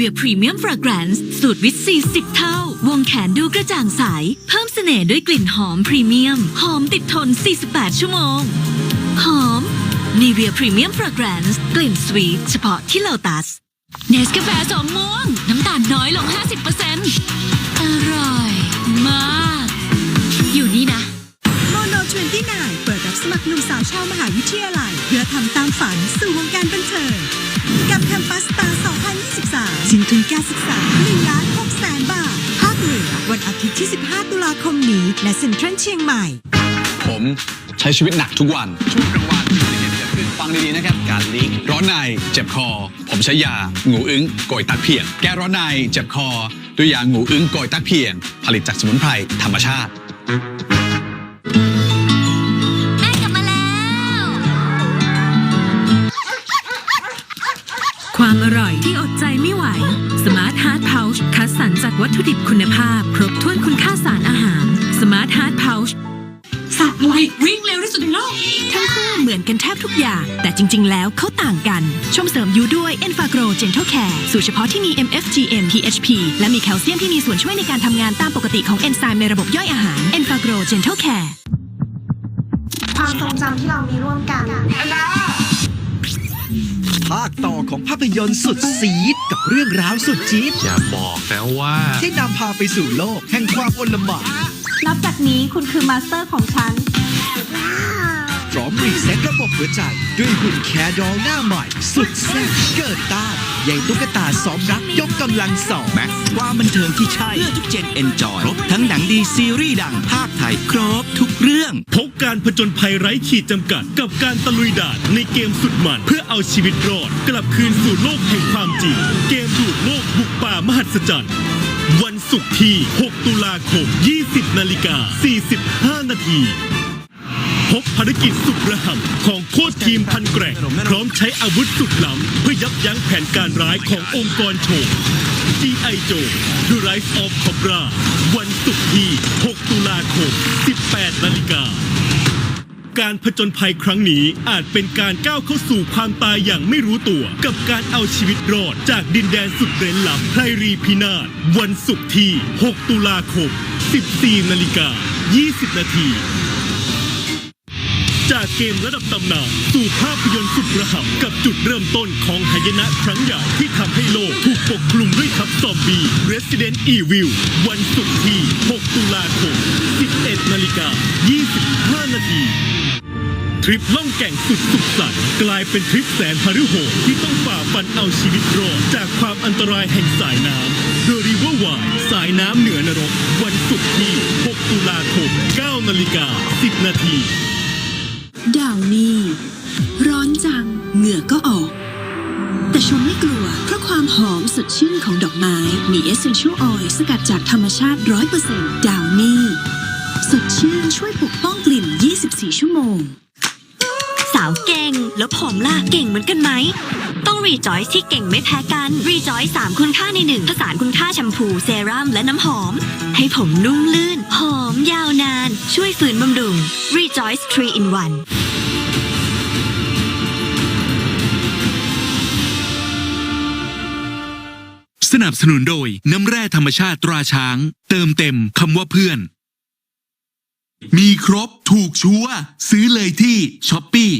Nivea Premium Fragrance สูตรวิตซี10เท่า วงแขนดูกระจ่างใส เพิ่มเสน่ห์ด้วยกลิ่นหอมพรีเมียม หอมติดทน 48 ชั่วโมง หอม Nivea Premium Fragrance กลิ่นสวีทเฉพาะที่ Lotus เนสกาแฟสองม่วง น้ำตาลน้อยลง 50%อร่อยมาก อยู่นี่นะโมโน29เปิดรับสมัครหนุ่มสาวชาวมหาวิทยาลัย เพื่อทำตามฝันสู่วงการบันเทิงกับแคมปัสตาาคมนี้ณเซ็นทรัลเชียงใหม่ ผมใช้ชีวิตหนักทุกวัน ช่วงกลางวันมีอุบัติเหตุเกิดขึ้นฟังดีๆนะครับ การลิงร้อนในเจ็บคอ ผมใช้ยางูอึ้งโกยตักเพียง แก้ร้อนในเจ็บคอ ด้วยยางูอึ้งโกยตักเพียง ผลิตจากสมุนไพรธรรมชาติแม่กลับมาแล้วความอร่อยที่อดใจไม่ไหว Smart Heart Pouch คัดสรรจากวัตถุดิบคุณภาพ ครบถ้วน จริง ๆ แล้วเขาต่างกัน ชมเสริมยูด้วย e n f a g r o Gentle Care สูตรเฉพาะที่มี MFGM PHP และมีแคลเซียมที่มีส่วนช่วยในการทำงานตามปกติของเอนไซม์ในระบบย่อยอาหาร e n f a g r o Gentle Care ความทรงจำที่เรามีร่วมกันภาคต่อของภาพยนตร์สุดซีดกับเรื่องราวสุดจี๊ดอย่าบอกนะว่า ที่นำพาไปสู่โลกแห่งความอลหม่านนับจากนี้คุณคือมาสเตอร์ของฉันพ ร้อมรีเซ็ตระบบหัวใจ ด้วยหุ่นแคร์ดอลหน้าใหม่ สุดแซ่บเกิดต้านใหญ่ตุ๊กตาสอมรักยกกำลังสองแม็กซ์ความบันเทิงที่ใช่ เพื่อทุกเจนเอนจอยครบทั้งหนังดีซีรีส์ดังภาคไทย ครบทุกเรื่องพบการผจญภัยไร้ขีดจำกัด กับการตะลุยด่านในเกมสุดมันเพื่อเอาชีวิตรอด กลับคืนสู่โลกแห่งความจริง เกมดูดโลกบุกป่ามหัศจรรย์วันศุกร์ที่ 6 ตุลาคม 20 นาฬิกา 45 นาที พบภารกิจสุดระห่ำของโค้ชทีมพันแกร่งพร้อมใช้อาวุธสุดล้ำเพื่อยับยั้งแผนการร้ายขององค์กรโชว์ G.I. Joe The Rise of Cobra วันศุกร์ที่ 6 ตุลาคม 18 นาฬิกา การผจญภัยครั้งนี้อาจเป็นการก้าวเข้าสู่ความตายอย่างไม่รู้ตัว กับการเอาชีวิตรอดจากดินแดนสุดเร้นลับไพรรีพินาศวันศุกร์ที่ 6 ตุลาคม 14 นาฬิกา 20 นาที จากเกมระดับตำนานสู่ภาพยนตร์สุดระห่ำกับจุดเริ่มต้นของหายนะครั้งใหญ่ที่ทำให้โลกถูกปกคลุมด้วยทับซอมบี้ Resident Evil วันศุกร์ที่ 6 ตุลาคม 11 นาฬิกา 25 นาทีทริปล่องแก่งสุดสุขสันต์กลายเป็นทริปแสนหฤโหดที่ต้องฝ่าฟันเอาชีวิตรอดจากความอันตรายแห่งสายน้ำ The River Wide สายน้ำเหนือนรก วันศุกร์ที่ 6 ตุลาคม 9 นาฬิกา 10 นาที อก็ออก แต่ชมไม่กลัว เพราะความหอมสดชื่นของดอกไม้ มี Essential Oil สกัดจากธรรมชาติ100%ดาวนี่สดชื่นช่วยปกป้องกลิ่น 24 ชั่วโมง สาวเก่ง แล้วผมล่ะ เก่งเหมือนกันไหม ต้องรีจอยที่เก่งไม่แพ้กันรีจอยสามคุณค่าในหนึ่งผสานคุณค่าแชมพูเซรั่มและน้ำหอม ให้ผมนุ่มลื่น หอมยาวนาน ช่วยฝืนบำรุง Rejoice 3 in 1 นับสนุนโดย น้ำแร่ธรรมชาติตราช้าง เติมเต็มคำว่าเพื่อน มีครบถูกชัวร์ซื้อเลยที่ช้อปปี้